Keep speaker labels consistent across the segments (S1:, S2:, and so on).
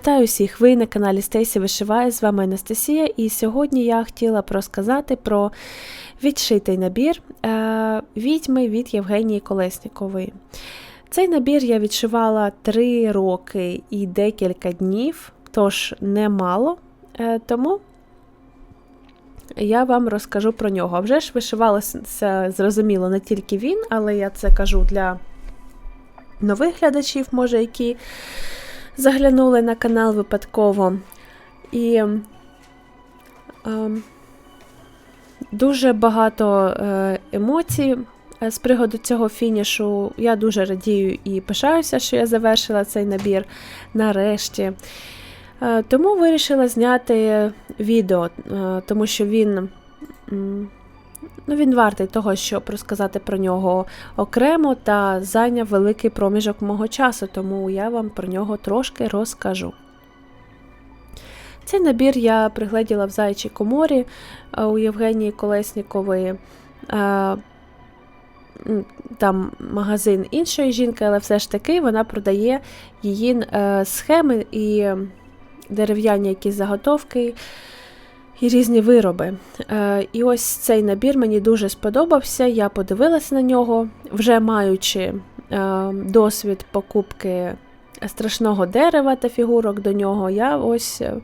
S1: Вітаю всіх! Ви на каналі Стейсі Вишиває. З вами Анастасія, і сьогодні я хотіла б розказати про відшитий набір е, відьми від Євгенії Колеснікової. Цей набір я відшивала 3 роки і декілька днів, тож немало. Е, тому я вам розкажу про нього. А вже ж вишивалося, зрозуміло, не тільки він, але я це кажу для нових глядачів, може, які заглянули на канал випадково. І е, дуже багато е, емоцій з приводу цього фінішу. Я дуже радію і пишаюся, що я завершила цей набір нарешті. Е, тому вирішила зняти відео, е, тому що він. Ну, Він вартий того, щоб розказати про нього окремо та зайняв великий проміжок мого часу, тому я вам про нього трошки розкажу. Цей набір я пригледіла в Зайчій коморі у Євгенії Колеснікової. Е, там магазин іншої жінки, але все ж таки вона продає її е, схеми і дерев'яні якісь заготовки і різні вироби. Е, і ось цей набір мені дуже сподобався. Я подивилася на нього, вже маючи е, досвід покупки страшного дерева та фігурок до нього, я ось е,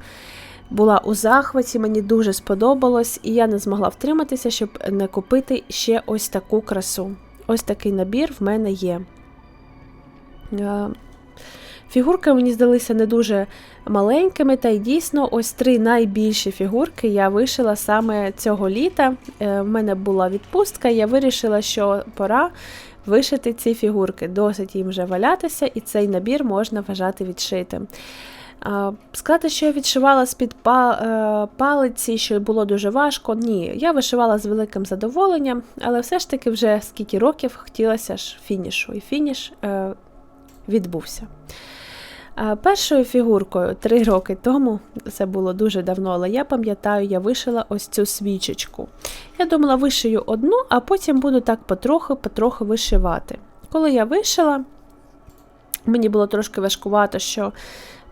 S1: була у захваті, мені дуже сподобалось, і я не змогла втриматися, щоб не купити ще ось таку красу. Ось такий набір в мене є. Фігурки мені здалися не дуже маленькими, та й дійсно ось три найбільші фігурки я вишила саме цього літа. У е, мене була відпустка, я вирішила, що пора вишити ці фігурки. Досить їм вже валятися, і цей набір можна вважати відшитим. Сказати, що я відшивала з-під е, палиці, що було дуже важко. Ні, я вишивала з великим задоволенням, але все ж таки вже скільки років хотілося ж фінішу, і фініш е, відбувся. Першою фігуркою три роки тому, це було дуже давно, але я пам'ятаю, я вишила ось цю свічечку. Я думала, вишию одну, а потім буду так потроху-потроху вишивати. Коли я вишила, мені було трошки важкувато, що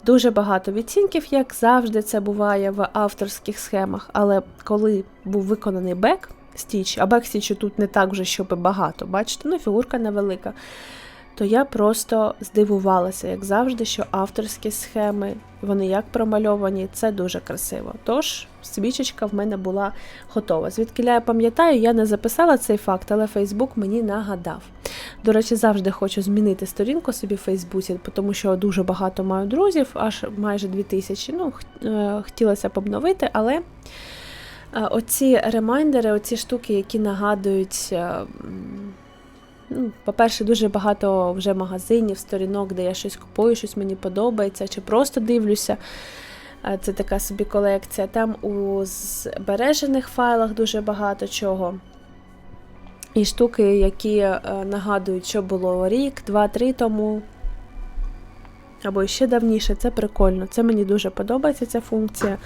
S1: дуже багато відцінків, як завжди, це буває в авторських схемах. Але коли був виконаний бек стіч, а бек стічу тут не так вже, щоб багато, бачите, ну фігурка невелика то я просто здивувалася, як завжди, що авторські схеми, вони як промальовані, це дуже красиво. Тож, свічечка в мене була готова. Звідки я пам'ятаю, я не записала цей факт, але Фейсбук мені нагадав. До речі, завжди хочу змінити сторінку собі в Фейсбуці, тому що дуже багато маю друзів, аж майже 2000. Ну, е, хотілося б обновити, але. Е, оці ремайдери, оці штуки, які нагадують е, Ну, По-перше, дуже багато вже магазинів, сторінок, де я щось купую, щось мені подобається, чи просто дивлюся. Це така собі колекція. Там у збережених файлах дуже багато чого. І штуки, які е, нагадують, що було рік, два-три тому. Або ще давніше, це прикольно. Це мені дуже подобається ця функція.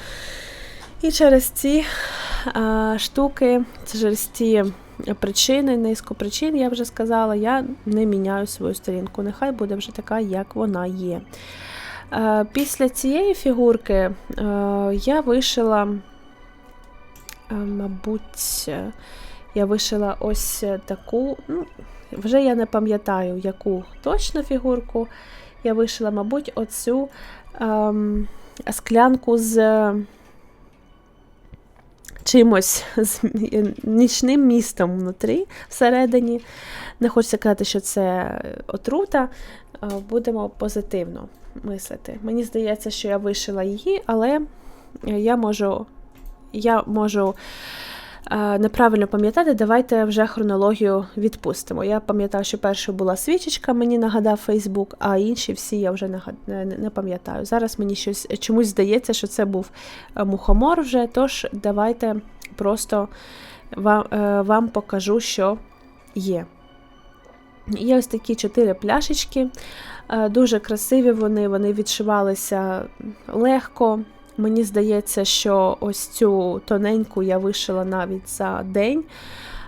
S1: І через ці а, штуки, через ці причини, низку причин, я вже сказала, я не міняю свою сторінку. Нехай буде вже така, як вона є. Е, після цієї фігурки е, я вишила, е, мабуть, я вишила ось таку, ну, вже я не пам'ятаю, яку точно фігурку. Я вишила, мабуть, оцю ем, склянку з чимось з нічним містом внутрі, всередині. Не хочеться казати, що це отрута. Будемо позитивно мислити. Мені здається, що я вишила її, але я можу. Я можу неправильно пам'ятати, давайте вже хронологію відпустимо. Я пам'ятаю, що першою була свічечка, мені нагадав Фейсбук, а інші всі я вже не, не пам'ятаю. Зараз мені щось чомусь здається, що це був е, мухомор вже, тож давайте просто вам, е, вам покажу, що є. Є ось такі чотири пляшечки, е, дуже красиві вони, вони відшивалися легко. Мені здається, що ось цю тоненьку я вишила навіть за день,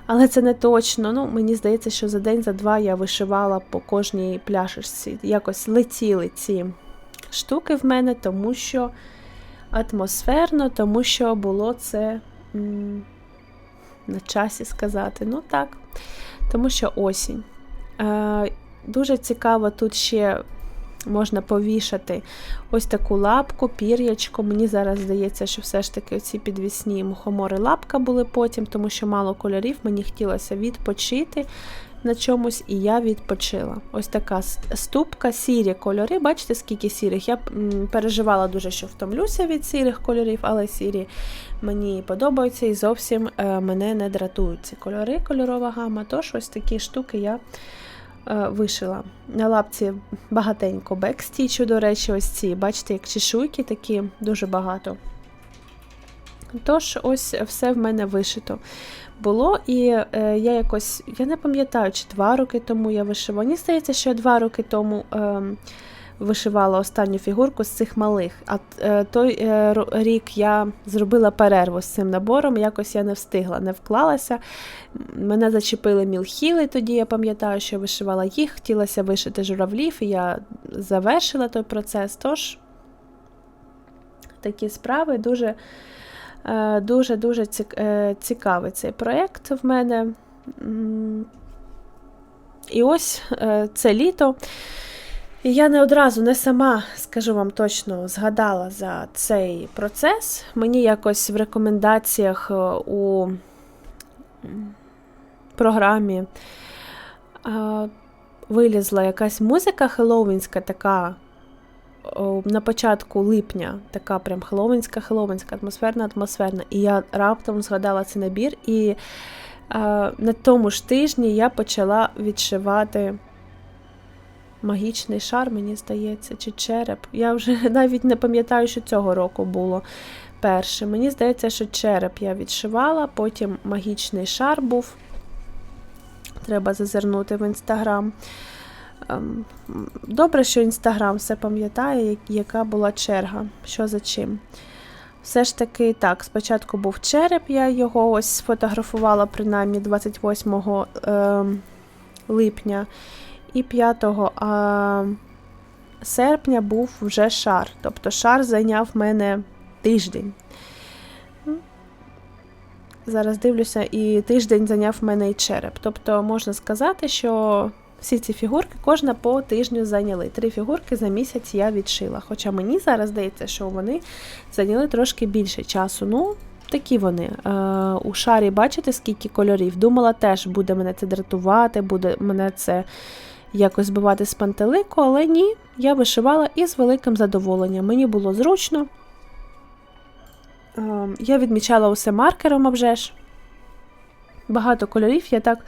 S1: але це не точно. Ну, Мені здається, що за день, за два я вишивала по кожній пляшечці. Якось летіли ці штуки в мене, тому що атмосферно, тому що було це м, на часі сказати. Ну так, тому що осінь. Е, Дуже цікаво, тут ще можна повішати ось таку лапку, пір'ячко. Мені зараз здається, що все ж таки оці підвісні мухомори лапка були потім, тому що мало кольорів, мені хотілося відпочити на чомусь, і я відпочила. Ось така ступка, сірі кольори. Бачите, скільки сірих? Я переживала дуже, що втомлюся від сірих кольорів, але сірі мені подобаються і зовсім е, мене не дратують ці кольори, кольорова гама. Тож ось такі штуки я. Е, вишила. На лапці багатенько бекстічу, до речі, ось ці, бачите, як чешуйки такі дуже багато. Тож, ось все в мене вишито було. І е, я якось, я не пам'ятаю, чи два роки тому я вишивала. Мені здається, що два роки тому. Е, вишивала останню фігурку з цих малих. А е, той е, рік я зробила перерву з цим набором, якось я не встигла, не вклалася. Мене зачепили мілхіли, тоді я пам'ятаю, що вишивала їх, хотілося вишити журавлів, і я завершила той процес. Тож такі справи дуже е, дуже дуже цікавий цей проєкт в мене. І ось це літо. Я не одразу не сама, скажу вам точно, згадала за цей процес. Мені якось в рекомендаціях е, у програмі вилізла якась музика хеллоуінська така. На початку липня така прям хеллоуінська, хеллоуінська, атмосферна, атмосферна. І я раптом згадала цей набір, і а, на тому ж тижні я почала відшивати магічний шар, мені здається, чи череп. Я вже навіть не пам'ятаю, що цього року було перше. Мені здається, що череп я відшивала, потім магічний шар був. Треба зазирнути в інстаграм. Ем, добре, що інстаграм все пам'ятає, яка була черга, що за чим. Все ж таки, так, спочатку був череп, я його ось сфотографувала принаймні 28 е, ем, липня. І 5 а, серпня був вже шар. Тобто шар зайняв мене тиждень. Зараз дивлюся, і тиждень зайняв мене і череп. Тобто можна сказати, що всі ці фігурки кожна по тижню зайняли. Три фігурки за місяць я відшила. Хоча мені зараз здається, що вони зайняли трошки більше часу. Ну, такі вони. Е, У шарі бачите, скільки кольорів. Думала, теж буде мене це дратувати, буде мене це якось збивати з пантелику, але ні, я вишивала із великим задоволенням. Мені було зручно. Ем, я відмічала усе маркером а ж. Багато кольорів. Я так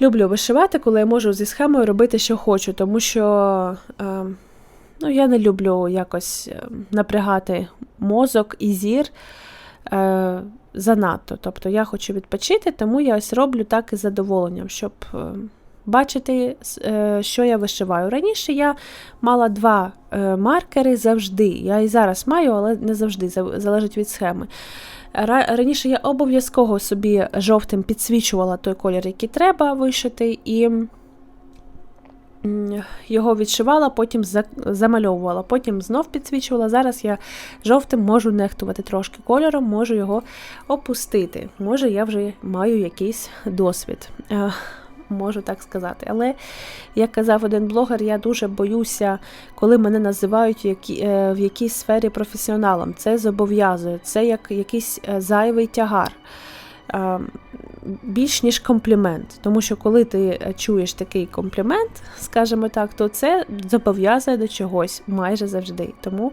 S1: люблю вишивати, коли я можу зі схемою робити, що хочу, тому що ем, ну, я не люблю якось ем, напрягати мозок і зір е, занадто. Тобто я хочу відпочити, тому я ось роблю так із задоволенням, щоб бачити, е, що я вишиваю. Раніше я мала два е, маркери завжди. Я і зараз маю, але не завжди, залежить від схеми. Раніше я обов'язково собі жовтим підсвічувала той колір, який треба вишити, і його відшивала, потім замальовувала, потім знов підсвічувала. Зараз я жовтим можу нехтувати трошки кольором, можу його опустити. Може, я вже маю якийсь досвід. Е, можу так сказати. Але, як казав один блогер, я дуже боюся, коли мене називають е, в якійсь сфері професіоналом. Це зобов'язує, це як якийсь е, зайвий тягар. Більш ніж комплімент, тому що коли ти е, чуєш такий комплімент, скажімо так, то це зобов'язує до чогось майже завжди. Тому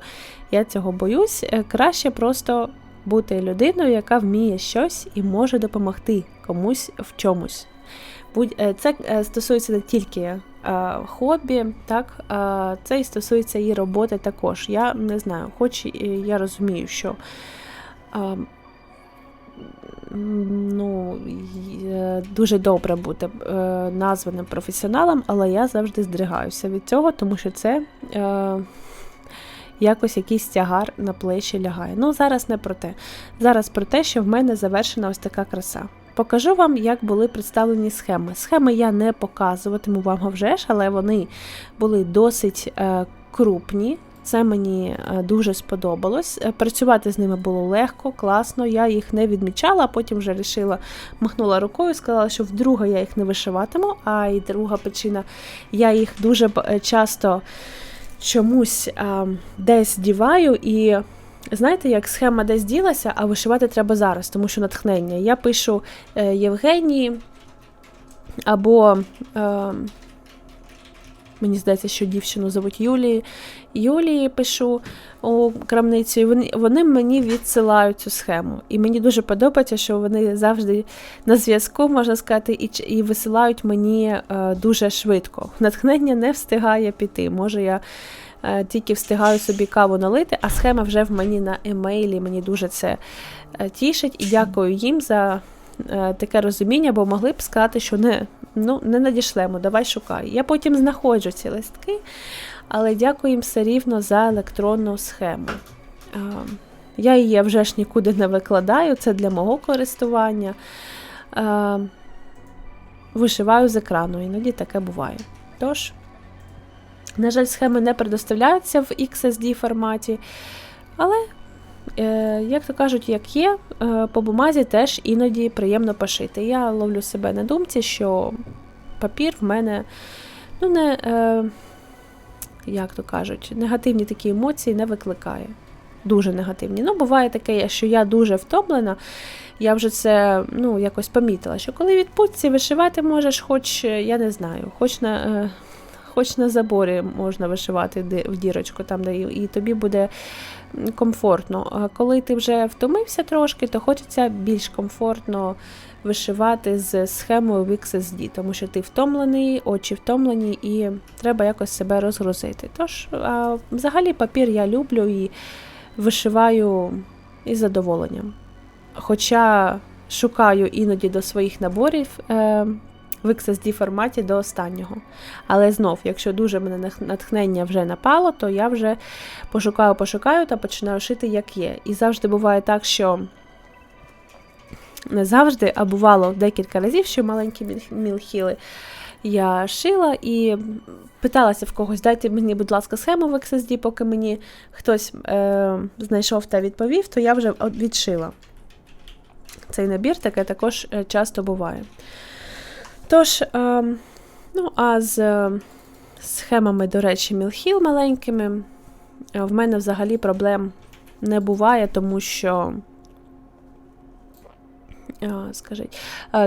S1: я цього боюсь. Краще просто бути людиною, яка вміє щось і може допомогти комусь в чомусь. Е, це е, стосується не тільки е, хобі, так, це і стосується і роботи також. Я не знаю, хоч я розумію, що ну, дуже добре бути названим професіоналом, але я завжди здригаюся від цього, тому що це. Якось якийсь тягар на плечі лягає. Ну, зараз не про те. Зараз про те, що в мене завершена ось така краса. Покажу вам, як були представлені схеми. Схеми я не показуватиму вам вже ж, але вони були досить е, крупні. Це мені е, дуже сподобалось. Е, Працювати з ними було легко, класно. Я їх не відмічала, а потім вже вирішила, махнула рукою, сказала, що вдруге я їх не вишиватиму. А і друга причина, я їх дуже часто чомусь а, десь діваю і. Знаєте, як схема десь ділася, а вишивати треба зараз, тому що натхнення. Я пишу е, Євгенії або е, мені здається, що дівчину зовуть Юлії. Юлії пишу у крамницю, і вони, вони мені відсилають цю схему. І мені дуже подобається, що вони завжди на зв'язку, можна сказати, і, і висилають мені е, дуже швидко. Натхнення не встигає піти. Може, я тільки встигаю собі каву налити, а схема вже в мені на емейлі. Мені дуже це е, тішить. І дякую їм за е, таке розуміння, бо могли б сказати, що не, ну, не надішлемо, давай шукай. Я потім знаходжу ці листки, але дякую їм все рівно за електронну схему. Е, Я її вже ж нікуди не викладаю, це для мого користування. Е, Вишиваю з екрану, іноді таке буває. Тож, на жаль, схеми не предоставляються в XSD форматі, але, е, як то кажуть, як є, е, по бумазі теж іноді приємно пошити. Я ловлю себе на думці, що папір в мене ну, не, е, як то кажуть, негативні такі емоції не викликає. Дуже негативні. Ну, буває таке, що я дуже втомлена. Я вже це ну, якось помітила, що коли відпустці вишивати можеш, хоч, я не знаю, хоч на, хоч на заборі можна вишивати в дірочку, там, де і, тобі буде комфортно. А коли ти вже втомився трошки, то хочеться більш комфортно вишивати з схемою в XSD, тому що ти втомлений, очі втомлені, і треба якось себе розгрузити. Тож, а, взагалі, папір я люблю і вишиваю із задоволенням. Хоча шукаю іноді до своїх наборів е, в XSD форматі до останнього. Але знов, якщо дуже мене натхнення вже напало, то я вже пошукаю, пошукаю та починаю шити як є. І завжди буває так, що не завжди, а бувало декілька разів, що маленькі мілхіли я шила і питалася в когось, дайте мені, будь ласка, схему в XSD, поки мені хтось е, знайшов та відповів, то я вже відшила. Цей набір таке також е, часто буває. Тож, е, ну, а з е, схемами, до речі, мілхіл маленькими, е, в мене взагалі проблем не буває, тому що. Скажіть,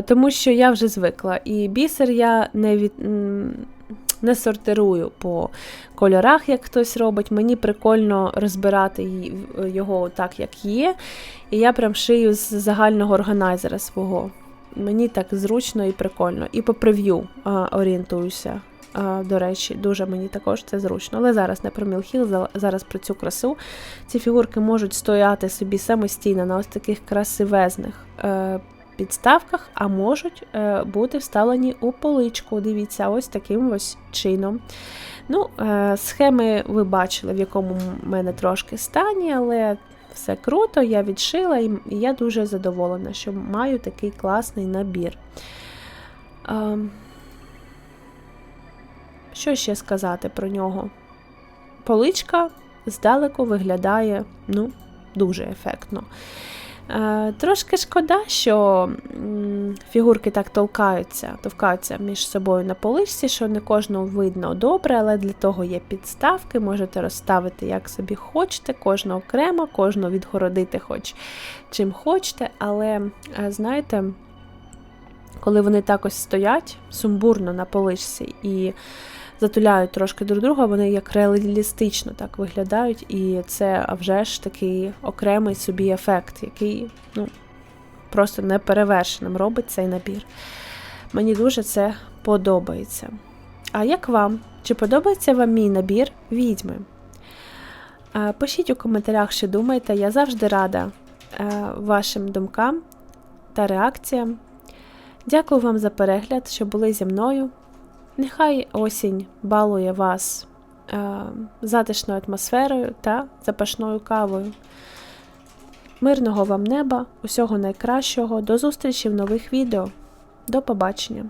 S1: тому що я вже звикла. І бісер я не, від, не сортирую по кольорах, як хтось робить. Мені прикольно розбирати його так, як є. І я прям шию з загального органайзера свого. Мені так зручно і прикольно. І по прев'ю орієнтуюся. А, до речі, дуже мені також це зручно. Але зараз не про Мілхіл, зараз про цю красу. Ці фігурки можуть стояти собі самостійно на ось таких красивезних е, підставках, а можуть е, бути вставлені у поличку. Дивіться, ось таким ось чином. Ну, е, схеми ви бачили, в якому в мене трошки стані, але все круто, я відшила і я дуже задоволена, що маю такий класний набір. Що ще сказати про нього? Поличка здалеку виглядає ну, дуже ефектно. Е, трошки шкода, що фігурки так толкаються, товкаються між собою на поличці, що не кожного видно добре, але для того є підставки, можете розставити як собі хочете, кожну окремо, кожну відгородити хоч чим хочете. Але е, знаєте, коли вони так ось стоять сумбурно на поличці і затуляють трошки друг друга, вони як реалістично так виглядають, і це а вже ж такий окремий собі ефект, який ну, просто неперевершеним робить цей набір. Мені дуже це подобається. А як вам? Чи подобається вам мій набір відьми? Пишіть у коментарях, що думаєте, я завжди рада е, вашим думкам та реакціям. Дякую вам за перегляд, що були зі мною. Нехай осінь балує вас е, затишною атмосферою та запашною кавою. Мирного вам неба, усього найкращого, до зустрічі в нових відео. До побачення!